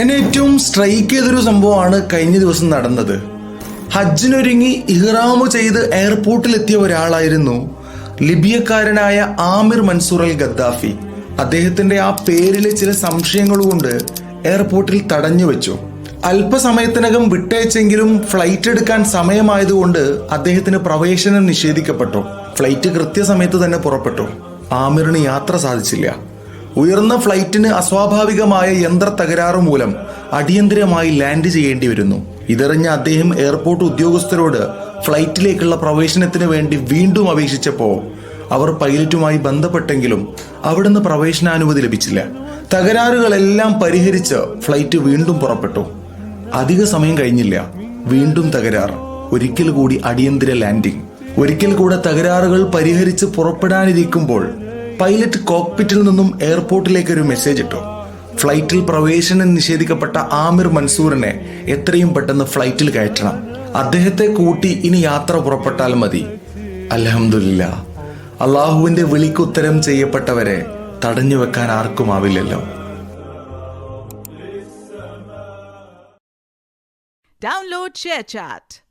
എന്നെ ഏറ്റവും സ്ട്രൈക്ക് ചെയ്തൊരു സംഭവമാണ് കഴിഞ്ഞ ദിവസം നടന്നത്. ഹജ്ജിനൊരുങ്ങി ഇഹ്റാമു ചെയ്ത് എയർപോർട്ടിലെത്തിയ ഒരാളായിരുന്നു ലിബിയക്കാരനായ ആമിർ മൻസൂർ അൽ ഗദ്ദാഫി അദ്ദേഹത്തിന്റെ ആ പേരിലെ ചില സംശയങ്ങൾ കൊണ്ട് എയർപോർട്ടിൽ തടഞ്ഞു വെച്ചു. അല്പസമയത്തിനകം വിട്ടയച്ചെങ്കിലും ഫ്ലൈറ്റ് എടുക്കാൻ സമയമായതുകൊണ്ട് അദ്ദേഹത്തിന് പ്രവേശനം നിഷേധിക്കപ്പെട്ടു. ഫ്ലൈറ്റ് കൃത്യസമയത്ത് തന്നെ പുറപ്പെട്ടു. ആമിറിന് യാത്ര സാധിച്ചില്ല. ഉയർന്ന ഫ്ലൈറ്റിന് അസ്വാഭാവികമായ യന്ത്ര തകരാറ് മൂലം അടിയന്തിരമായി ലാൻഡ് ചെയ്യേണ്ടി വരുന്നു. ഇതറിഞ്ഞ അദ്ദേഹം എയർപോർട്ട് ഉദ്യോഗസ്ഥരോട് ഫ്ലൈറ്റിലേക്കുള്ള പ്രവേശനത്തിന് വേണ്ടി വീണ്ടും അപേക്ഷിച്ചപ്പോൾ അവർ പൈലറ്റുമായി ബന്ധപ്പെട്ടെങ്കിലും അവിടുന്ന് പ്രവേശനാനുമതി ലഭിച്ചില്ല. തകരാറുകളെല്ലാം പരിഹരിച്ച് ഫ്ലൈറ്റ് വീണ്ടും പുറപ്പെട്ടു. അധിക സമയം കഴിഞ്ഞില്ല. വീണ്ടും തകരാർ. ഒരിക്കൽ കൂടി അടിയന്തര ലാൻഡിംഗ്. ഒരിക്കൽ കൂടെ തകരാറുകൾ പരിഹരിച്ച് പുറപ്പെടാനിരിക്കുമ്പോൾ പൈലറ്റ് കോക്പിറ്റിൽ നിന്നും എയർപോർട്ടിലേക്ക് ഒരു മെസ്സേജ് ഇട്ടു. ഫ്ലൈറ്റിൽ പ്രവേശനം നിഷേധിക്കപ്പെട്ട ആമിർ മൻസൂറിനെ എത്രയും പെട്ടെന്ന് ഫ്ലൈറ്റിൽ കയറ്റണം. അദ്ദേഹത്തെ കൂട്ടി ഇനി യാത്ര പുറപ്പെട്ടാൽ മതി. അലഹമില്ല അള്ളാഹുവിന്റെ വിളിക്കുത്തരം ചെയ്യപ്പെട്ടവരെ തടഞ്ഞു വെക്കാൻ ആർക്കുമാവില്ലല്ലോ Download ShareChat.